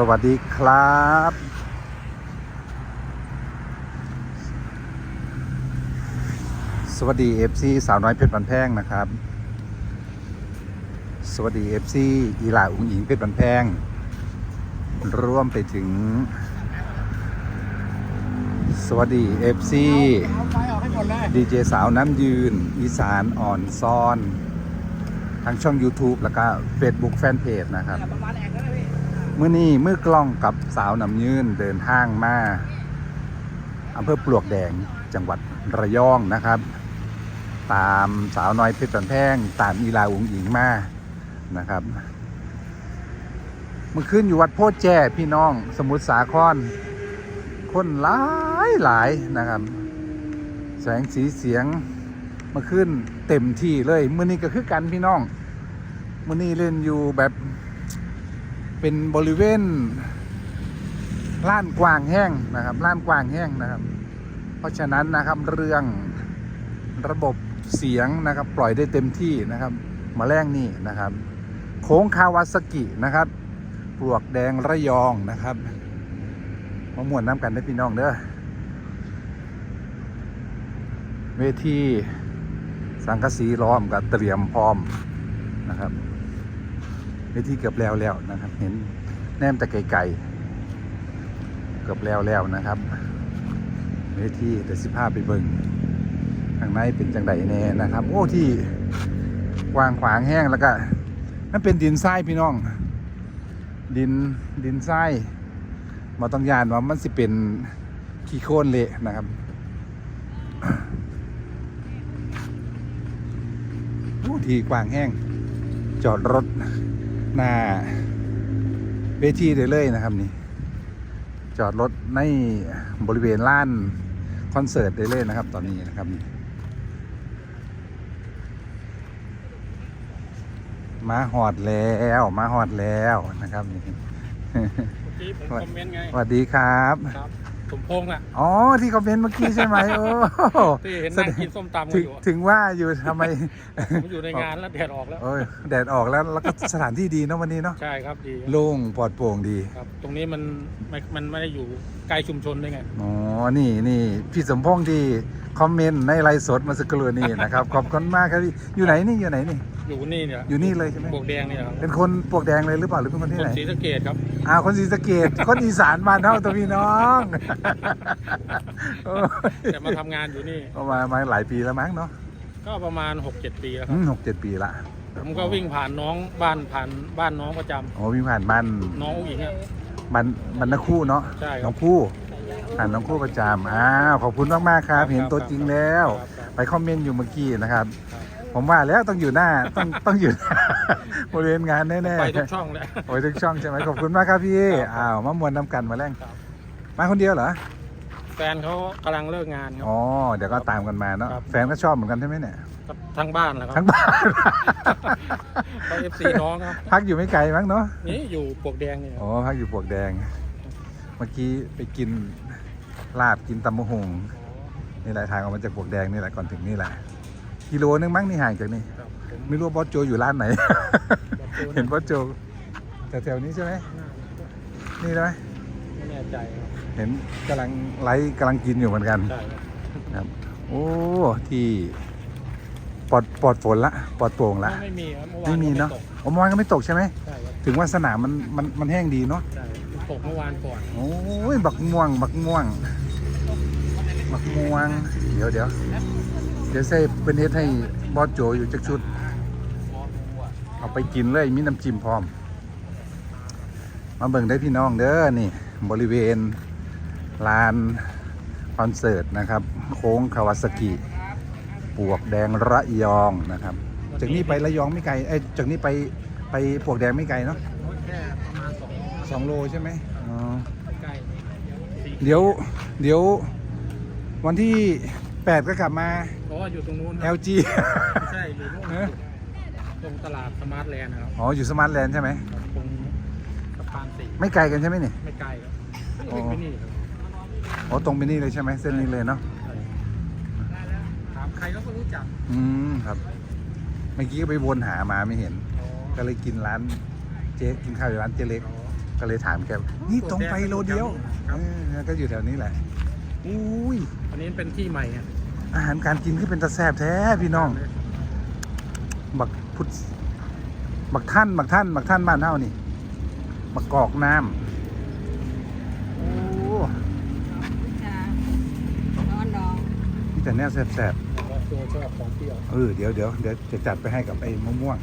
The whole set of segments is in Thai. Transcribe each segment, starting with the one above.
สวัสดีครับ สวัสดีเอฟซีสาวน้อยเพชรบันแพงนะครับ สวัสดีเอฟซีอีหลาอุ๋งอิงเพชรบันแพง ร่วมไปถึง สวัสดีเอฟซีดีเจสาวน้ำยืน อีสานอ่อนซ่อน ทั้งช่อง YouTube แล้วก็ Facebook Fanpage นะครับ เมื่อนี้มือกล้องกับสาวน้ำยืนเดินทางมาอำเภอปลวกแดงจังหวัดระยองนะครับ ตามสาวน้อยเพชรบันแพงตามอีลาอุงอิงมานะครับมื่อคืนอยู่วัดโพธิแจ้พี่น้องสมุทรสาคร คนหลายหลายนะครับ แสงสีเสียงมื่อคืนเต็มที่เลย มื่อนี้ก็คือกันพี่น้องมื่อนี้เล่นอยู่แบบ เป็นบริเวณล้านกว้างแห้งนะครับล้านกว้างแห้งนะครับ เพราะฉะนั้นนะครับเรื่องระบบเสียงนะครับ ปล่อยได้เต็มที่นะครับมาแรงนี่นะครับ โค้งคาวาสกินะครับปลวกแดงระยองนะครับมาม่วนน้ำกันได้พี่น้องเด้อเวทีสังกะสีล้อมกับเตรียมพร้อมนะครับ วทีเกือบแล้วแล้วนะครับ เห็นแนมแต่ไกลๆเกือบแล้วแล้วนะครับเวทีแต่สิภาไปเบิ่งข้างในเป็นจังไดแน่นะครับ โอ้ที่กว้างขวางแห้งแล้วก็นั่นเป็นดินทรายพี่น้อง ดินดินทรายมาต้องยานว่ามันสิเป็นขี้โคลนเละนะครับโอ้ที่กว้างแห้งจอดรถ หน้าเวทีได้เลยนะครับนี่ จอดรถในบริเวณล้านคอนเสิร์ตได้เลยนะครับ ตอนนี้นะครับนี่มาหอดแล้วมาหอดแล้วนะครับนี่เมื่อกี้ผมคอมเมนต์ไง สวัสดีครับครับ สมพงษ์อะ อ๋อที่คอมเมนต์เมื่อกี้ใช่ไหมโอ้ที่เห็นนั่งกินส้มตำกัถึนงอยู่อะถึงว่าอยู่ทำไม ผมอยู่ในงานแล้วแดดออกแล้ว โอ้ยแดดออกแล้วแล้วก็สถานที่ดีเนอะวันนี้เนาะใช่ครับดีโล่งปลอดโปร่งดี ครับ ตรงนี้มันไม่มันไม่ได้อยู่ใกล้ชุมชนด้วยไง อ๋อ นี่นี่พี่สมพงษ์ที่คอมเมนต์ในไลฟ์สดเมาสักครู่นี่นะครับ ขอบคุณมากครับพี่อยู่ไหนนี่อยู่ไหนนี่ อยู่นี่เนี่ยอยู่นี่เลยใช่ไหมบวกแดงนี่แหละครับเป็นคนปลวกแดงเลยหรือเปล่าหรือเป็นคนที่คนไหน ศรีสะเกดครับอ้าวคนศรีสะเกด คนอีสานบ้านเท่าตัวพี่น้องโอ้ยแต่มาทำงานอยู่นี่ก็มามาหลายปีแล้วมั้งเนาะก็ประมาณ 6-7 ปีแล้วคอืรับมหกเจ็ดปีละผมก็วิ่งผ่านน้องบ้านผ่านบ้านน้องประจำโอ้วิ่งผ่านบ้าน น้องอุ้งอิงอะ บ้านบ้านนักคู่เนาะใช่ครับ น้องคู่ผ่านน้องคู่ประจำอ้าวขอบคุณมากๆครับ เห็นตัวจริงแล้วครับครับไปคอมเมนต์อยู่เมื่อกี้นะครับครับ ผมว่าแล้วต้องอยู่หน้าต้องต้องอยู่หน้าบริเวณงานแน่ๆไปทุกช่องเลย โอ้ยทุกช่องใช่ไหมขอบคุณมากครับพี่ครับอ้าวมามวนน้ำกันมาแรงครับ มาคนเดียวเหรอ แฟนเขากำลังเลิกงานครับ อ๋อ เดี๋ยวก็ตามกันมาเนาะ ครับ แฟนก็ชอบเหมือนกันใช่ไหมเนี่ยทั้งบ้านแหละครัทั้บงบ้านไปเอฟซีน้องครับ พักอยู่ไม่ไกลมั้งเนาะ นี่อยู่ปลวกแดงนี่อ๋อพักอยู่ปลวกแดง เมื่อกี้ไปกินลาบกินตำมะฮงนี่แหละทางออกมาจากปลวกแดงนี่แหละก่อนถึงนี่แหละ กิโลนึงมั้งนี่ห่างจากนี่ ครับผมไม่รู้ว่าบอสโจอยู่ร้านไหนบอกตัวเห็นบอสโจแถวๆนี้ใช่ไหมนี่ใช่ไหมไม่แน่ใจครับเห็นกำลังไลฟ์กำลังกินอยู่เหมือนกันใช่ครับครับโอ้ที่ปลอดปลอดฝนละปลอดโปร่งละไม่มีครับเมื่อวานไม่มีเนาะตกผมวานก็ไม่ตกใช่ไหมใช่ครับถึงว่าสนามมันมันมันแห้งดีเนาะใช่ตกเมื่อวานก่อนโอ้ยบักม่วง บักม่วง บักม่วง เดี๋ยวเดี๋ยวเดี๋ยวใส่เป็นเฮ็ดให้บอสโจอยู่จักชุด เอาไปกินเลยมีน้ำจิ้มพร้อม มาเบิ่งได้พี่น้องเด้อนี่ บริเวณลานคอนเสิร์ตนะครับ โค้งคาวาสกิปวกแดงระยองนะครับ จากนี้ไประยองไม่ไกลเอ้ยจากนี้ไปไปปวกแดงไม่ไกลเนาะแค่ประมาณสองสองโลใช่ไหมอ๋อใกล้สี่เดี๋ยวเดี๋ยววันที่ 8 ก็กลับมา เพราะว่าอยู่ตรงนู้นครับ LG ไม่ใช่อยู่นู่นเอ๊ะตรงตลาดสมาร์ทแลนด์นะครับ อ๋ออยู่สมาร์ทแลนด์ใช่ไหม ตรง สะพานสี่ไม่ไกลกันใช่ไหมนี่ไม่ไกลครับอ๋อ วิ่งไปนี่ครับอ๋อตรงไปนี่เลยใช่ไหมเส้นนี้เลยเนาะใช่ถามใครเขาก็รู้จักอืมครับ เมื่อกี้ก็ไปวนหามาไม่เห็น อ๋อก็เลยกินร้านเจ๊กินข้าวอยู่ร้านเจ๊เล็ก อ๋อ ก็เลยถามแกนี่ตรงไปโลเดียวเออก็อยู่แถวนี้แหละอุ้ยอันนี้เป็นที่ใหม่อะอาหารการกินคือเป็นตะแซบแท้พี่น้อง บักพุทธบักท่านบักท่านบักท่านบ้านเฮานี่ บักกอกน้ำโอ้จ้าร้อนดองมีแต่แนวแสบแล้วตัวชอบของเปรี้ยวๆเออเดี๋ยวเดี๋ยวเดี๋ยวจะจัดไปให้กับไอ้มะม่วง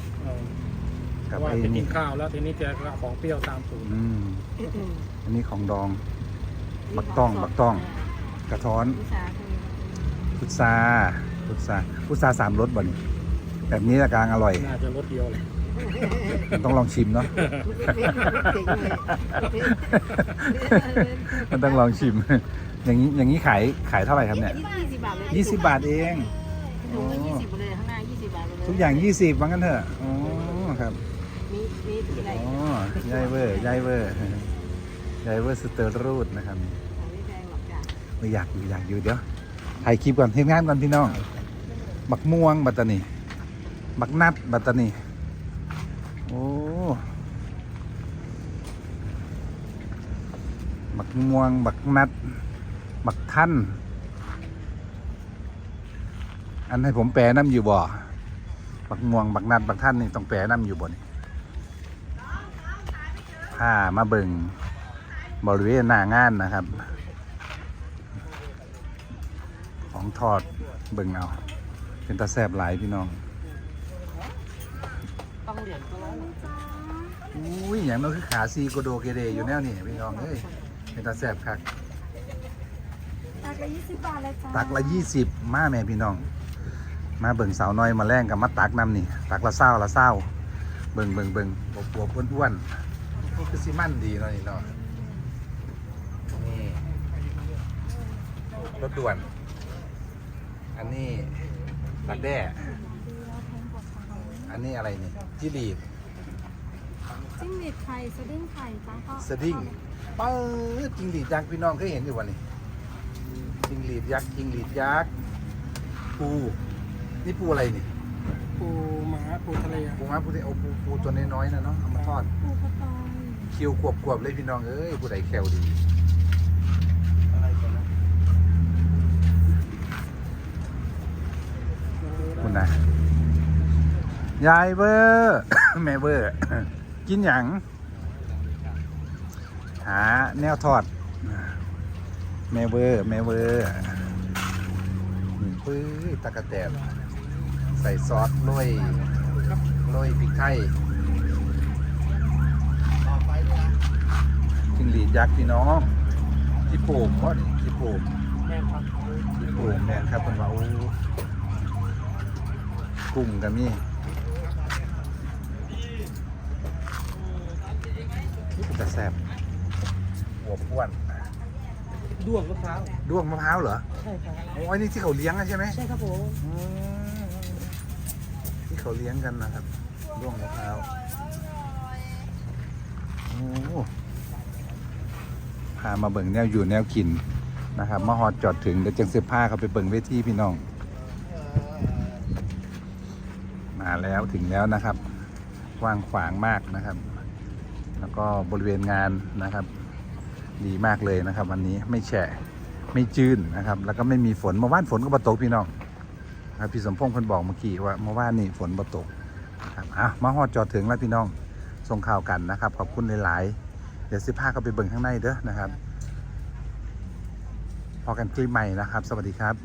เอาเพกับราะว่าไอ้ไปกินี่นข้าวแล้วทีนี้จะเอาของเปรี้ยวตามสูตรอืมอันนี้ของดอง บักต้องบักต้อง กระท้อนวิชาคือพุทราพุทราพุทราสามรสบ่นี่แบบนี้ละกลางอร่อย น่าจะรสเดียวเลยมัน ต้องลองชิมเนาะ มันต้องลองชิม อย่างนี้อย่างนี้ขายขายเท่าไหร่ครับเนี่ยยี่สิบบาทเลยยี่สิบบาทเองถุงละยี่สิบเลยข้างหน้ายี่สิบบาทเลยทุกอย่างยี่สิบว่างั้นเถอะอ๋อครับมีมีถุงอะไรอ๋อยายเวอร์ยายเวอร์ยายเวอร์สเตอร์รูดนะครับไม่แพงหรอกจ้ะไม่อยากอยู่อยากอยู่เดี๋ยวถ่ายคลิปก่อนเทมงานก่อนพี่น้องบักม่วงบัตตานีบักนัดบัตตานี โอ้บักม่วง บักนัด บักท่าน อันให้ผมแปลน้ำอยู่บ่ บักม่วง บักนัด บักท่านนี่ต้องแปลน้ำอยู่บ่นี่ผ้ามาเบิงบริเวณหน้างานนะครับ ของทอดเบิ่งเอา เป็นตาแซบหลายพี่น้อง องเหรียญก็ร้อยอุ้ยอย่างนั้นคือขาซีโกโดเกเรอยู่แนวนี่พี่น้องเอ้ยเป็นตาแซบคักตักละยี่สิบบาทเลยจ้าตักละยี่สิบมาแม่พี่น้อง มาเบิ่งสาวน้อยมาแรงกับมาตักน้ำนี่ ตักละเศร้าละเศร้าเบิ่งเบิ่งเบิ่งบวบวบอ้วนๆนี่คือซีมันดีเนาะนี่เนาะนี่รถด่วน อันนี้ตักแด้อันนี้อะไรนี่ จิลีดจิ้งหรีดไข่สดิ้งไข่จ้าก็สดิ้งปื๊ดจิงหรีดยักษ์พี่น้องเคยเห็นอยู่วันนี้จิงหรีดยักษ์จิงหรีดยักษ์ปูนี่ปูอะไรนี่ปูม้าปูทะเลอะปูม้าปูที่เอาปูปูตัวน้อยๆนะเนาะเอามาทอดปูกระตอยคิวขวบขวบๆเลยพี่น้องเอ้ยผู้ใดแควดีอะไรกันนะคุณนะ ยายเบอร์แม่เบอร์กินหยังหาแนวทอดแม่เบอร์แม่เบอร์ปื้อตะกะแตนใส่ซอสโรยโรยพริกไทยจิงหรีดยักษ์พี่น้องที่โป่งวะนี่ที่โป่งแม่ครับที่โป่งแมนครับเป็นว่ากุ้งกันนี่นี่เป็นตะ แซบหัวอ้วนด้วงมะพร้าวด้วงมะพร้าวเหรอใช่ครับโอ้ยนี่ที่เขาเลี้ยงกันใช่ไหมใช่ครับผมอืมที่เขาเลี้ยงกันนะครับด้วงมะพร้าวโอ้พามาเบิ่งแนวอยู่แนวกินนะครับมาฮอดจอดถึงเดี๋ยวจังเสื้อผ้าเขาไปเบิ่งเวทีพี่น้อง มาแล้วถึงแล้วนะครับกว้างขวางมากนะครับ แล้วก็บริเวณงานนะครับ ดีมากเลยนะครับ วันนี้ไม่แฉะไม่จืนนะครับ แล้วก็ไม่มีฝนเมื่อวานฝนก็มาตกพี่น้องครับพี่สมพงษ์เพิ่นบอกเมื่อกี้ว่าเมื่อวานนี่ฝนมาตกครับอะมาฮอดจอดถึงแล้วพี่น้องส่งข่าวกันนะครับ ขอบคุณหลายๆ เดี๋ยวสิพาเขาไปเบิ่งข้างในเด้อนะครับ พอกันคลิปใหม่นะครับ สวัสดีครับ